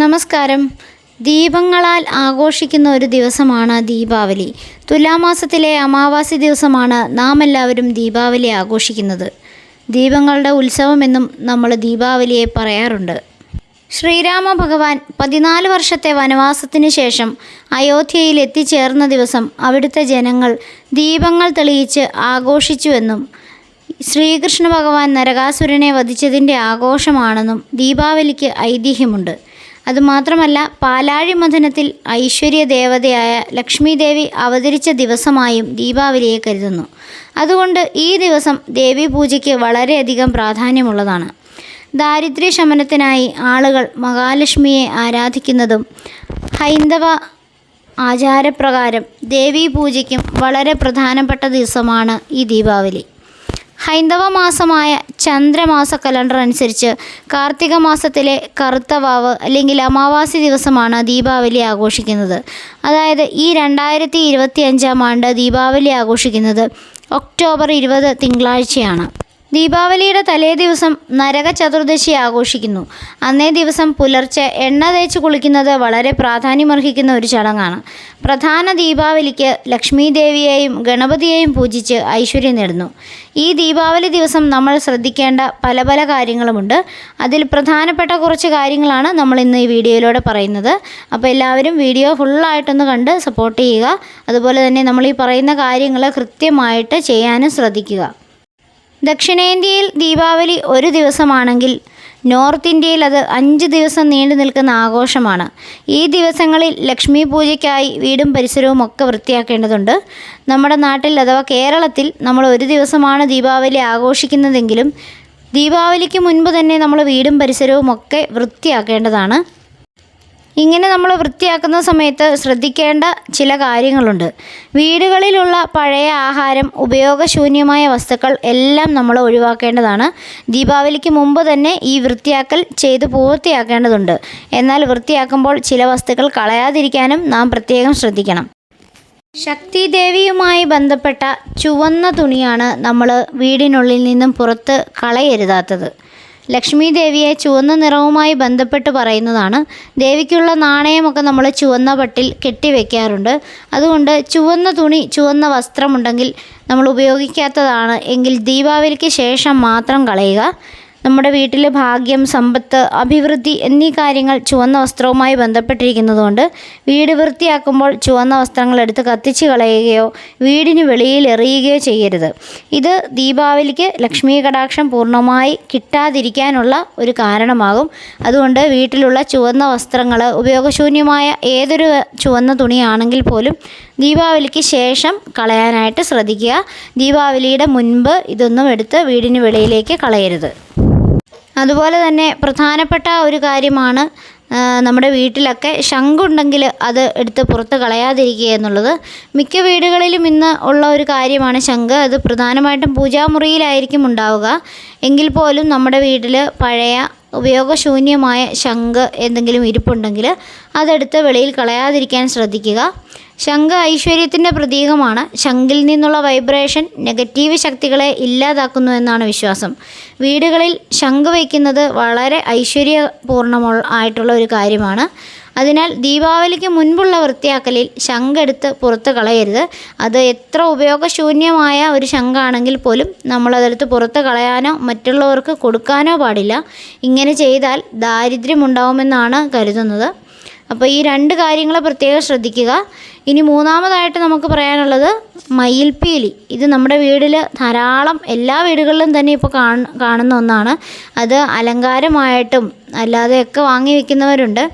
നമസ്കാരം. ദീപങ്ങളാൽ ആഘോഷിക്കുന്ന ഒരു ദിവസമാണ് ദീപാവലി. തുലാമാസത്തിലെ അമാവാസി ദിവസമാണ് നാം എല്ലാവരും ദീപാവലി ആഘോഷിക്കുന്നത്. ദീപങ്ങളുടെ ഉത്സവമെന്നും നമ്മൾ ദീപാവലിയെ പറയാറുണ്ട്. ശ്രീരാമ ഭഗവാൻ പതിനാല് വർഷത്തെ വനവാസത്തിന് ശേഷം അയോധ്യയിൽ എത്തിച്ചേർന്ന ദിവസം അവിടുത്തെ ജനങ്ങൾ ദീപങ്ങൾ തെളിയിച്ച് ആഘോഷിച്ചുവെന്നും ശ്രീകൃഷ്ണ ഭഗവാൻ നരകാസുരനെ വധിച്ചതിന്റെ ആഘോഷമാണെന്നും ദീപാവലിക്ക് ഐതിഹ്യമുണ്ട്. അതുമാത്രമല്ല പാലാഴി മഥനത്തിൽ ഐശ്വര്യ ദേവതയായ ലക്ഷ്മി ദേവി അവതരിച്ച ദിവസമായും ദീപാവലിയെ കരുതുന്നു. അതുകൊണ്ട് ഈ ദിവസം ദേവി പൂജയ്ക്ക് വളരെയധികം പ്രാധാന്യമുള്ളതാണ്. ദാരിദ്ര്യ ശമനത്തിനായി ആളുകൾ മഹാലക്ഷ്മിയെ ആരാധിക്കുന്നതും ഹൈന്ദവ ആചാരപ്രകാരം ദേവീ പൂജയ്ക്കും വളരെ പ്രധാനപ്പെട്ട ദിവസമാണ് ഈ ദീപാവലി. ഹൈന്ദവ മാസമായ ചന്ദ്രമാസ കലണ്ടർ അനുസരിച്ച് കാർത്തിക മാസത്തിലെ കറുത്ത വാവ് അല്ലെങ്കിൽ അമാവാസി ദിവസമാണ് ദീപാവലി ആഘോഷിക്കുന്നത്. അതായത് ഈ രണ്ടായിരത്തി ഇരുപത്തി അഞ്ചാം ആണ്ട് ദീപാവലി ആഘോഷിക്കുന്നത് ഒക്ടോബർ ഇരുപത് തിങ്കളാഴ്ചയാണ്. ദീപാവലിയുടെ തലേ ദിവസം നരക ചതുർദശി ആഘോഷിക്കുന്നു. അന്നേ ദിവസം പുലർച്ചെ എണ്ണ തേച്ച് കുളിക്കുന്നത് വളരെ പ്രാധാന്യമർഹിക്കുന്ന ഒരു ചടങ്ങാണ്. പ്രധാന ദീപാവലിക്ക് ലക്ഷ്മി ദേവിയെയും ഗണപതിയെയും പൂജിച്ച് ഐശ്വര്യം നേടുന്നു. ഈ ദീപാവലി ദിവസം നമ്മൾ ശ്രദ്ധിക്കേണ്ട പല പല കാര്യങ്ങളുമുണ്ട്. അതിൽ പ്രധാനപ്പെട്ട കുറച്ച് കാര്യങ്ങളാണ് നമ്മൾ ഇന്ന് ഈ വീഡിയോയിലൂടെ പറയുന്നത്. അപ്പോൾ എല്ലാവരും വീഡിയോ ഫുള്ളായിട്ടൊന്ന് കണ്ട് സപ്പോർട്ട് ചെയ്യുക. അതുപോലെ തന്നെ നമ്മൾ ഈ പറയുന്ന കാര്യങ്ങൾ കൃത്യമായിട്ട് ചെയ്യാനും ശ്രദ്ധിക്കുക. ദക്ഷിണേന്ത്യയിൽ ദീപാവലി ഒരു ദിവസമാണെങ്കിൽ നോർത്ത് ഇന്ത്യയിൽ അത് അഞ്ച് ദിവസം നീണ്ടു നിൽക്കുന്ന ആഘോഷമാണ്. ഈ ദിവസങ്ങളിൽ ലക്ഷ്മി പൂജയ്ക്കായി വീടും പരിസരവും ഒക്കെ വൃത്തിയാക്കേണ്ടതുണ്ട്. നമ്മുടെ നാട്ടിൽ അഥവാ കേരളത്തിൽ നമ്മൾ ഒരു ദിവസമാണ് ദീപാവലി ആഘോഷിക്കുന്നതെങ്കിലും ദീപാവലിക്ക് മുൻപ് തന്നെ നമ്മൾ വീടും പരിസരവും ഒക്കെ വൃത്തിയാക്കേണ്ടതാണ്. ഇങ്ങനെ നമ്മൾ വൃത്തിയാക്കുന്ന സമയത്ത് ശ്രദ്ധിക്കേണ്ട ചില കാര്യങ്ങളുണ്ട്. വീടുകളിലുള്ള പഴയ ആഹാരം ഉപയോഗശൂന്യമായ വസ്തുക്കൾ എല്ലാം നമ്മൾ ഒഴിവാക്കേണ്ടതാണ്. ദീപാവലിക്ക് മുമ്പ് തന്നെ ഈ വൃത്തിയാക്കൽ ചെയ്ത് പൂർത്തിയാക്കേണ്ടതുണ്ട്. എന്നാൽ വൃത്തിയാക്കുമ്പോൾ ചില വസ്തുക്കൾ കളയാതിരിക്കാനും നാം പ്രത്യേകം ശ്രദ്ധിക്കണം. ശക്തി ദേവിയുമായി ബന്ധപ്പെട്ട ചുവന്ന തുണിയാണ് നമ്മൾ വീടിനുള്ളിൽ നിന്നും പുറത്ത് കളയരുതാത്തത്. ലക്ഷ്മി ദേവിയെ ചുവന്ന നിറവുമായി ബന്ധപ്പെട്ട് പറയുന്നതാണ്. ദേവിക്കുള്ള നാണയമൊക്കെ നമ്മൾ ചുവന്ന പട്ടിൽ കെട്ടിവെക്കാറുണ്ട്. അതുകൊണ്ട് ചുവന്ന തുണി ചുവന്ന വസ്ത്രമുണ്ടെങ്കിൽ നമ്മൾ ഉപയോഗിക്കാത്തതാണ്. എങ്കിൽ ദീപാവലിക്ക് ശേഷം മാത്രം കളയുക. നമ്മുടെ വീട്ടിലെ ഭാഗ്യം സമ്പത്ത് അഭിവൃദ്ധി എന്നീ കാര്യങ്ങൾ ചുവന്ന വസ്ത്രവുമായി ബന്ധപ്പെട്ടിരിക്കുന്നതുകൊണ്ട് വീട് വൃത്തിയാക്കുമ്പോൾ ചുവന്ന വസ്ത്രങ്ങൾ എടുത്ത് കത്തിച്ച് കളയുകയോ വീടിന് വെളിയിൽ എറിയുകയോ ചെയ്യരുത്. ഇത് ദീപാവലിക്ക് ലക്ഷ്മി കടാക്ഷം പൂർണമായി കിട്ടാതിരിക്കാനുള്ള ഒരു കാരണമാകും. അതുകൊണ്ട് വീട്ടിലുള്ള ചുവന്ന വസ്ത്രങ്ങൾ ഉപയോഗശൂന്യമായ ഏതൊരു ചുവന്ന തുണിയാണെങ്കിൽ പോലും ദീപാവലിക്ക് ശേഷം കളയാനായിട്ട് ശ്രദ്ധിക്കുക. ദീപാവലിയുടെ മുൻപ് ഇതൊന്നും എടുത്ത് വീടിന് വെളിയിലേക്ക് കളയരുത്. അതുപോലെ തന്നെ പ്രധാനപ്പെട്ട ഒരു കാര്യമാണ് നമ്മുടെ വീട്ടിലൊക്കെ ശംഖുണ്ടെങ്കിൽ അത് എടുത്ത് പുറത്ത് കളയാതിരിക്കുക എന്നുള്ളത്. മിക്ക വീടുകളിലും ഇന്ന് ഉള്ള ഒരു കാര്യമാണ് ശംഖ്. അത് പ്രധാനമായിട്ടും പൂജാമുറിയിലായിരിക്കും ഉണ്ടാവുക. എങ്കിൽ പോലും നമ്മുടെ വീട്ടിൽ പഴയ ഉപയോഗശൂന്യമായ ശംഖ് എന്തെങ്കിലും ഇരിപ്പുണ്ടെങ്കിൽ അതെടുത്ത് വെളിയിൽ കളയാതിരിക്കാൻ ശ്രദ്ധിക്കുക. ശംഖ് ഐശ്വര്യത്തിന്റെ പ്രതീകമാണ്. ശംഖിൽ നിന്നുള്ള വൈബ്രേഷൻ നെഗറ്റീവ് ശക്തികളെ ഇല്ലാതാക്കുന്നു എന്നാണ് വിശ്വാസം. വീടുകളിൽ ശംഖ് വയ്ക്കുന്നത് വളരെ ഐശ്വര്യപൂർണമുള്ള ആയിട്ടുള്ള ഒരു കാര്യമാണ്. അതിനാൽ ദീപാവലിക്ക് മുൻപുള്ള വൃത്തിയാക്കലിൽ ശങ്കെടുത്ത് പുറത്ത് കളയരുത്. അത് എത്ര ഉപയോഗശൂന്യമായ ഒരു ശങ്കാണെങ്കിൽ പോലും നമ്മളതെടുത്ത് പുറത്ത് കളയാനോ മറ്റുള്ളവർക്ക് കൊടുക്കാനോ പാടില്ല. ഇങ്ങനെ ചെയ്താൽ ദാരിദ്ര്യമുണ്ടാവുമെന്നാണ് കരുതുന്നത്. അപ്പോൾ ഈ രണ്ട് കാര്യങ്ങൾ പ്രത്യേകം ശ്രദ്ധിക്കുക. ഇനി മൂന്നാമതായിട്ട് നമുക്ക് പറയാനുള്ളത് മയിൽപ്പീലി. ഇത് നമ്മുടെ വീട്ടിൽ ധാരാളം എല്ലാ വീടുകളിലും തന്നെ ഇപ്പോൾ കാണ കാണുന്ന ഒന്നാണ്. അത് അലങ്കാരമായിട്ടും അല്ലാതെയൊക്കെ വാങ്ങി വെക്കുന്നവരുണ്ട്.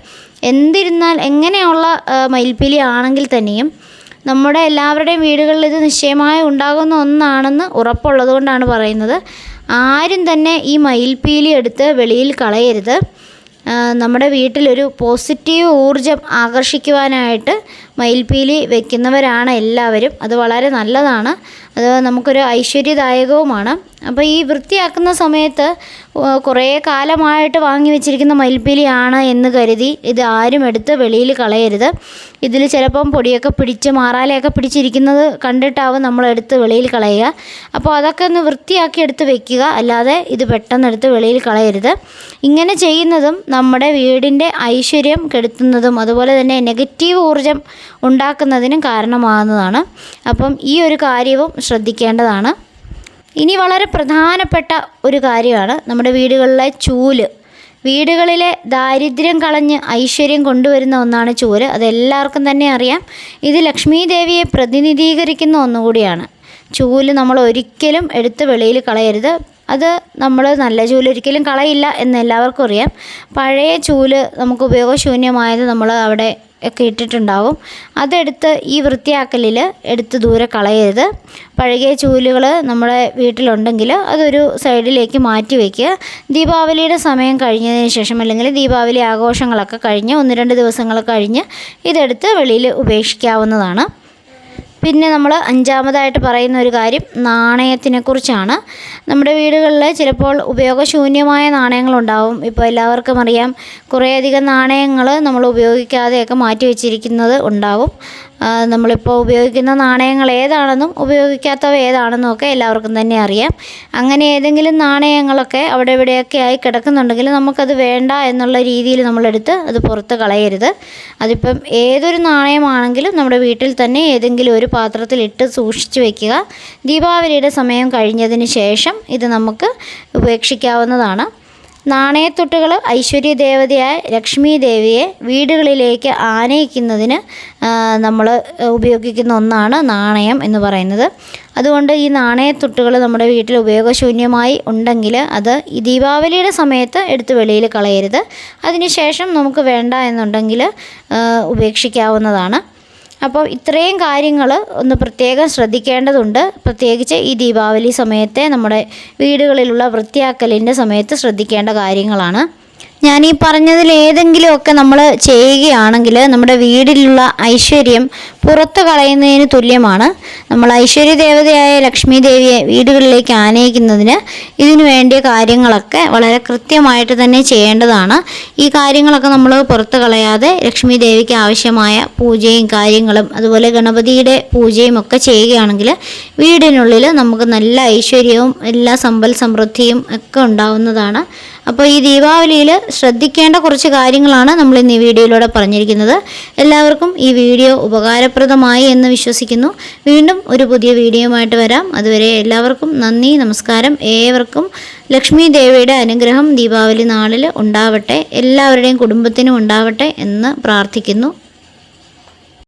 എന്തിരുന്നാൽ എങ്ങനെയുള്ള മയിൽപ്പീലി ആണെങ്കിൽ തന്നെയും നമ്മുടെ എല്ലാവരുടെയും വീടുകളിൽ ഇത് നിശ്ചയമായി ഉണ്ടാകുന്ന ഒന്നാണെന്ന് ഉറപ്പുള്ളത് കൊണ്ടാണ് പറയുന്നത്. ആരും തന്നെ ഈ മയിൽപ്പീലി എടുത്ത് വെളിയിൽ കളയരുത്. നമ്മുടെ വീട്ടിലൊരു പോസിറ്റീവ് ഊർജം ആകർഷിക്കുവാനായിട്ട് മയിൽപ്പീലി വെക്കുന്നവരാണ് എല്ലാവരും. അത് വളരെ നല്ലതാണ്. അത് നമുക്കൊരു ഐശ്വര്യദായകവുമാണ്. അപ്പോൾ ഈ വൃത്തിയാക്കുന്ന സമയത്ത് കുറേ കാലമായിട്ട് വാങ്ങി വെച്ചിരിക്കുന്ന മയിൽപ്പീലിയാണ് എന്ന് കരുതി ഇത് ആരും എടുത്ത് വെളിയിൽ കളയരുത്. ഇതിൽ ചിലപ്പം പൊടിയൊക്കെ പിടിച്ച് മാറാലയൊക്കെ പിടിച്ചിരിക്കുന്നത് കണ്ടിട്ടാവും നമ്മൾ എടുത്ത് വെളിയിൽ കളയുക. അപ്പോൾ അതൊക്കെ ഒന്ന് വൃത്തിയാക്കി എടുത്ത് വെക്കുക. അല്ലാതെ ഇത് പെട്ടെന്ന് എടുത്ത് വെളിയിൽ കളയരുത്. ഇങ്ങനെ ചെയ്യുന്നതും നമ്മുടെ വീടിന്റെ ഐശ്വര്യം കെടുത്തുന്നതും അതുപോലെ തന്നെ നെഗറ്റീവ് ഊർജം ഉണ്ടാക്കുന്നതിനും കാരണമാകുന്നതാണ്. അപ്പം ഈ ഒരു കാര്യവും ശ്രദ്ധിക്കേണ്ടതാണ്. ഇനി വളരെ പ്രധാനപ്പെട്ട ഒരു കാര്യമാണ് നമ്മുടെ വീടുകളിലെ ചൂൽ. വീടുകളിലെ ദാരിദ്ര്യം കളഞ്ഞ് ഐശ്വര്യം കൊണ്ടുവരുന്ന ഒന്നാണ് ചൂൽ. അതെല്ലാവർക്കും തന്നെ അറിയാം. ഇത് ലക്ഷ്മി ദേവിയെ പ്രതിനിധീകരിക്കുന്ന ഒന്നുകൂടിയാണ്. ചൂൽ നമ്മൾ ഒരിക്കലും എടുത്ത് വെളിയിൽ കളയരുത്. അത് നമ്മൾ നല്ല ചൂൽ ഒരിക്കലും കളയില്ല എന്ന് എല്ലാവർക്കും അറിയാം. പഴയ ചൂൽ നമുക്ക് ഉപയോഗശൂന്യമായത് നമ്മൾ അവിടെ ഒക്കെ ഇട്ടിട്ടുണ്ടാവും. അതെടുത്ത് ഈ വൃത്തിയാക്കലിൽ എടുത്ത് ദൂരെ കളയരുത്. പഴകിയ ചൂലുകൾ നമ്മുടെ വീട്ടിലുണ്ടെങ്കിൽ അതൊരു സൈഡിലേക്ക് മാറ്റി വയ്ക്കുക ദീപാവലിയുടെ സമയം കഴിഞ്ഞതിന് ശേഷം അല്ലെങ്കിൽ ദീപാവലി ആഘോഷങ്ങളൊക്കെ കഴിഞ്ഞ് ഒന്ന് രണ്ട് ദിവസങ്ങൾ കഴിഞ്ഞ് ഇതെടുത്ത് വെളിയിൽ ഉപേക്ഷിക്കാവുന്നതാണ്. പിന്നെ നമ്മൾ അഞ്ചാമതായിട്ട് പറയുന്ന ഒരു കാര്യം നാണയത്തിനെ കുറിച്ചാണ് നമ്മുടെ വീടുകളിൽ ചിലപ്പോൾ ഉപയോഗശൂന്യമായ നാണയങ്ങളുണ്ടാവും. ഇപ്പോൾ എല്ലാവർക്കും അറിയാം കുറേയധികം നാണയങ്ങൾ നമ്മൾ ഉപയോഗിക്കാതെയൊക്കെ മാറ്റി വെച്ചിരിക്കുന്നത് ഉണ്ടാവും നമ്മളിപ്പോൾ ഉപയോഗിക്കുന്ന നാണയങ്ങൾ ഏതാണെന്നും ഉപയോഗിക്കാത്തവ ഏതാണെന്നും ഒക്കെ എല്ലാവർക്കും തന്നെ അറിയാം. അങ്ങനെ ഏതെങ്കിലും നാണയങ്ങളൊക്കെ അവിടെ ഇവിടെയൊക്കെ ആയി കിടക്കുന്നുണ്ടെങ്കിൽ നമുക്കത് വേണ്ട എന്നുള്ള രീതിയിൽ നമ്മളെടുത്ത് അത് പുറത്ത് കളയരുത്. അതിപ്പം ഏതൊരു നാണയമാണെങ്കിലും നമ്മുടെ വീട്ടിൽ തന്നെ ഏതെങ്കിലും ഒരു പാത്രത്തിലിട്ട് സൂക്ഷിച്ചു വയ്ക്കുക ദീപാവലിയുടെ സമയം കഴിഞ്ഞതിന് ശേഷം ഇത് നമുക്ക് ഉപേക്ഷിക്കാവുന്നതാണ്. നാണയത്തുട്ടുകൾ ഐശ്വര്യ ദേവതയായ ലക്ഷ്മി ദേവിയെ വീടുകളിലേക്ക് ആനയിക്കുന്നതിന് നമ്മൾ ഉപയോഗിക്കുന്ന ഒന്നാണ് നാണയം എന്ന് പറയുന്നത്. അതുകൊണ്ട് ഈ നാണയത്തുട്ടുകൾ നമ്മുടെ വീട്ടിൽ ഉപയോഗശൂന്യമായി ഉണ്ടെങ്കിൽ അത് ഈ ദീപാവലിയുടെ സമയത്ത് എടുത്ത് വെളിയിൽ കളയരുത്. അതിനുശേഷം നമുക്ക് വേണ്ട എന്നുണ്ടെങ്കിൽ ഉപേക്ഷിക്കാവുന്നതാണ്. അപ്പോൾ ഇത്രയും കാര്യങ്ങൾ ഒന്ന് പ്രത്യേകം ശ്രദ്ധിക്കേണ്ടതുണ്ട്. പ്രത്യേകിച്ച് ഈ ദീപാവലി സമയത്തെ നമ്മുടെ വീടുകളിലുള്ള വൃത്തിയാക്കലിന്റെ സമയത്ത് ശ്രദ്ധിക്കേണ്ട കാര്യങ്ങളാണ്. ഞാൻ ഈ പറഞ്ഞതിൽ ഏതെങ്കിലുമൊക്കെ നമ്മൾ ചെയ്യുകയാണെങ്കിൽ നമ്മുടെ വീടിലുള്ള ഐശ്വര്യം പുറത്ത് കളയുന്നതിന് തുല്യമാണ്. നമ്മൾ ഐശ്വര്യ ദേവതയായ ലക്ഷ്മി ദേവിയെ വീടുകളിലേക്ക് ആനയിക്കുന്നതിന് ഇതിനു വേണ്ടിയ കാര്യങ്ങളൊക്കെ വളരെ കൃത്യമായിട്ട് തന്നെ ചെയ്യേണ്ടതാണ്. ഈ കാര്യങ്ങളൊക്കെ നമ്മൾ പുറത്ത് കളയാതെ ലക്ഷ്മി ദേവിക്ക് ആവശ്യമായ പൂജയും കാര്യങ്ങളും അതുപോലെ ഗണപതിയുടെ പൂജയും ഒക്കെ ചെയ്യുകയാണെങ്കിൽ വീടിനുള്ളിൽ നമുക്ക് നല്ല ഐശ്വര്യവും എല്ലാ സമ്പൽ സമൃദ്ധിയും ഒക്കെ ഉണ്ടാവുന്നതാണ്. അപ്പോൾ ഈ ദീപാവലിയിൽ ശ്രദ്ധിക്കേണ്ട കുറച്ച് കാര്യങ്ങളാണ് നമ്മൾ ഇന്ന് ഈ വീഡിയോയിലൂടെ പറഞ്ഞിരിക്കുന്നത്. എല്ലാവർക്കും ഈ വീഡിയോ ഉപകാരപ്രദമായി എന്ന് വിശ്വസിക്കുന്നു. വീണ്ടും ഒരു പുതിയ വീഡിയോയുമായിട്ട് വരാം. അതുവരെ എല്ലാവർക്കും നന്ദി നമസ്കാരം. ഏവർക്കും ലക്ഷ്മി ദേവിയുടെ അനുഗ്രഹം ദീപാവലി നാളിൽ ഉണ്ടാവട്ടെ. എല്ലാവരുടെയും കുടുംബത്തിനും ഉണ്ടാവട്ടെ എന്ന് പ്രാർത്ഥിക്കുന്നു.